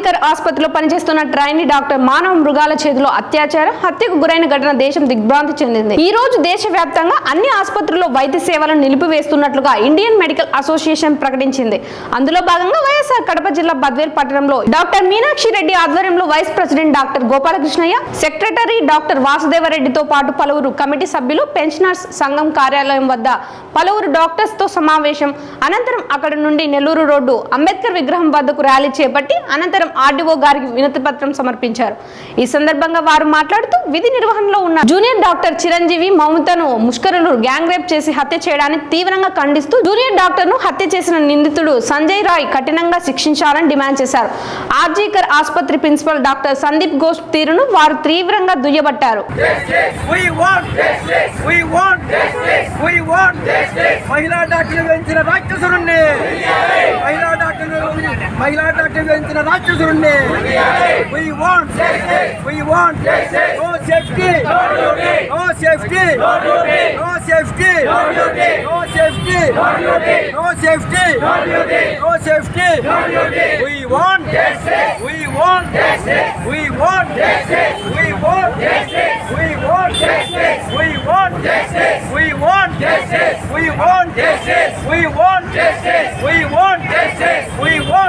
అంబేద్కర్ ఆసుపత్రిలో పనిచేస్తున్న trainee doctor మానవ మృగాల చేతిలో అత్యాచారం హత్యకు గురైన ఘటన దేశం దిగ్భ్రాంతి చెందింది. ఈ రోజు దేశవ్యాప్తంగా అన్ని ఆసుపత్రుల్లో వైద్య సేవలను నిలిపివేస్తున్నట్లుగా ఇండియన్ మెడికల్ అసోసియేషన్ ప్రకటించింది. అందులో భాగంగా వైఎస్ఆర్ కడప జిల్లా బద్వేల్ పట్టణంలో డాక్టర్ మీనాక్షి రెడ్డి ఆధ్వర్యంలో vice president doctor Gopalakrishnaiah secretary doctor వాసుదేవరెడ్డితో పాటు పలువురు కమిటీ సభ్యులు పెన్షనర్స్ సంఘం కార్యాలయం వద్ద పలువురు డాక్టర్స్తో సమావేశం. అనంతరం అక్కడ నుండి నెల్లూరు రోడ్డు అంబేద్కర్ విగ్రహం వద్దకు ర్యాలీ చేపట్టి అనంతరం ఆర్డీఓ గారికి వినతి పత్రం సమర్పించారు. ఈ సందర్భంగా వారు మాట్లాడుతూ విధి నిర్వహణలో ఉన్న జూనియర్ డాక్టర్ చిరంజీవి మమతను ముష్కరులు గ్యాంగ్ రేప్ చేసి హత్య చేయడాన్ని తీవ్రంగా ఖండిస్తూ జూనియర్ డాక్టర్ను హత్య చేసిన నిందితుడు సంజయ్ రాయ్ కఠినంగా శిక్షించాలని డిమాండ్ చేశారు. ఆర్జీకర్ ఆసుపత్రి ప్రిన్సిపల్ డాక్టర్ సందీప్ ఘోష్ తీరును వారు తీవ్రంగా దుయ్యబట్టారు. మహిళా డాక్టర్ మహిళా డాక్టర్లు పెంచిన రాక్షసురుణ్ణి We want justice. We want justice. No safety. No safety. No safety. No safety. No safety. No safety. We want justice. We want justice. We want justice. We want justice. We want justice. We want justice. We want justice. We want justice. We want justice. We want justice. We want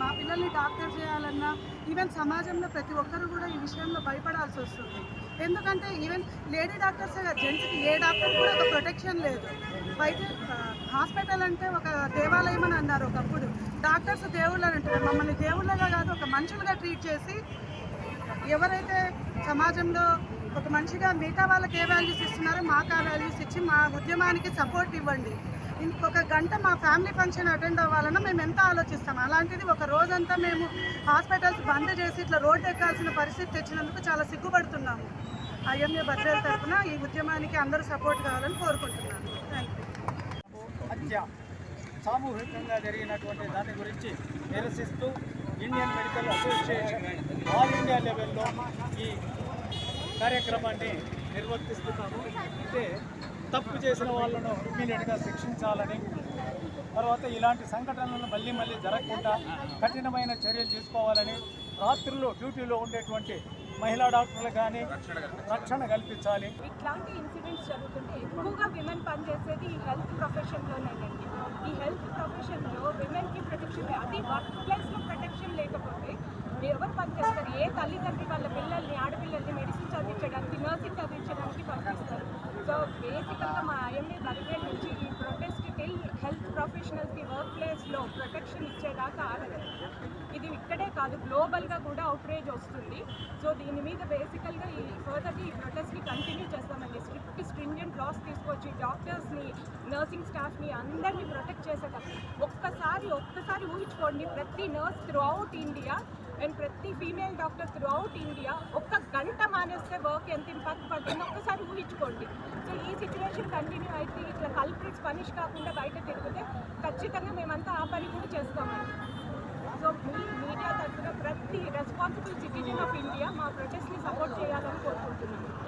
మా పిల్లల్ని doctor చేయాలన్నా even సమాజంలో ప్రతి ఒక్కరు కూడా ఈ విషయంలో భయపడాల్సి వస్తుంది. ఎందుకంటే ఈవెన్ లేడీ డాక్టర్స్ జెంట్స్కి ఏ డాక్టర్ కూడా ఒక ప్రొటెక్షన్ లేదు. వైద్య హాస్పిటల్ అంటే ఒక దేవాలయం అని అన్నారు ఒకప్పుడు. డాక్టర్స్ దేవుళ్ళు అని అంటారు మమ్మల్ని దేవుళ్ళగా కాదు ఒక మనుషులుగా ట్రీట్ చేసి ఎవరైతే సమాజంలో ఒక మనిషిగా మిగతా వాళ్ళకి ఏ వాల్యూస్ ఇస్తున్నారో మాకు ఆ వాల్యూస్ ఇచ్చి మా ఉద్యమానికి సపోర్ట్ ఇవ్వండి. ఇంకొక గంట మా ఫ్యామిలీ ఫంక్షన్ అటెండ్ అవ్వాలన్నా మేము ఎంత ఆలోచిస్తాం? అలాంటిది ఒక రోజంతా మేము హాస్పిటల్స్ బంద్ చేసి ఇట్లా రోడ్డు ఎక్కాల్సిన పరిస్థితి తెచ్చినందుకు చాలా సిగ్గుపడుతున్నాము. ఐఎంఏ భద్రత తరఫున ఈ ఉద్యమానికి అందరూ సపోర్ట్ కావాలని కోరుకుంటున్నాను. థ్యాంక్ యూ సామూహికంగా జరిగినటువంటి దాని గురించి నిరసిస్తూ Indian medical association all India లెవెల్లో ఈ కార్యక్రమాన్ని నిర్వర్తిస్తున్నాము. అంటే తప్పు చేసిన వాళ్ళను ఇమీడియట్గా శిక్షించాలని తర్వాత ఇలాంటి సంఘటనలను మళ్ళీ మళ్ళీ జరగకుండా కఠినమైన చర్యలు తీసుకోవాలని రాత్రుల్లో డ్యూటీలో ఉండేటువంటి మహిళా డాక్టర్లు కానీ రక్షణ కల్పించాలి. ఇట్లాంటి ఇన్సిడెంట్స్ జరుగుతుంటే ఎక్కువగా విమెన్ పనిచేసేది ఈ హెల్త్ ప్రొఫెషన్లోనేనండి ఈ హెల్త్ ప్రొఫెషన్లో విమెన్కి ప్రొటెక్షన్ అది వర్క్ ప్లేస్ ఏ తల్లిదండ్రి వాళ్ళ పిల్లల్ని ఆడపిల్లల్ని మెడిసిన్ చదివించడానికి నర్సింగ్ చదివించడానికి పంపిస్తారు. సో బేసికల్గా మా ఐఎంఏ బరిగేడ్ నుంచి ఈ ప్రొటెస్ట్ టిల్ హెల్త్ ప్రొఫెషనల్స్కి వర్క్ ప్లేస్లో ప్రొటెక్షన్ ఇచ్చేదాకా ఆగదు. ఇది ఇక్కడే కాదు గ్లోబల్గా కూడా అవుట్రేజ్ వస్తుంది. సో దీని మీద బేసికల్గా ఈ ఫర్దర్గా ఈ ప్రొటెస్ట్ని కంటిన్యూ చేస్తామండి. స్ట్రిక్ట్ స్ట్రింజెంట్ లాస్ తీసుకొచ్చి డాక్టర్స్ని నర్సింగ్ స్టాఫ్ని అందరినీ ప్రొటెక్ట్ చేసేటప్పుడు ఒక్కసారి ఒక్కసారి ఊహించుకోండి ప్రతి nurse throughout India and ప్రతి female doctor throughout India ఒక్క గంట మానేస్తే వర్క్ ఎంత ఇంపాక్ట్ పడుతుందో ఒక్కసారి ఊహించుకోండి. సో ఈ సిచ్యువేషన్ కంటిన్యూ అయితే ఇట్లా కల్ప్రిట్స్ పనిష్ కాకుండా బయట తిరిగితే ఖచ్చితంగా మేమంతా ఆ పని కూడా చేస్తామండి. సో మీ మీడియా తరఫున ప్రతి రెస్పాన్సిబుల్ సిటిజన్ ఆఫ్ ఇండియా మా ప్రొటెస్ట్ని సపోర్ట్ చేయాలని కోరుకుంటున్నాను.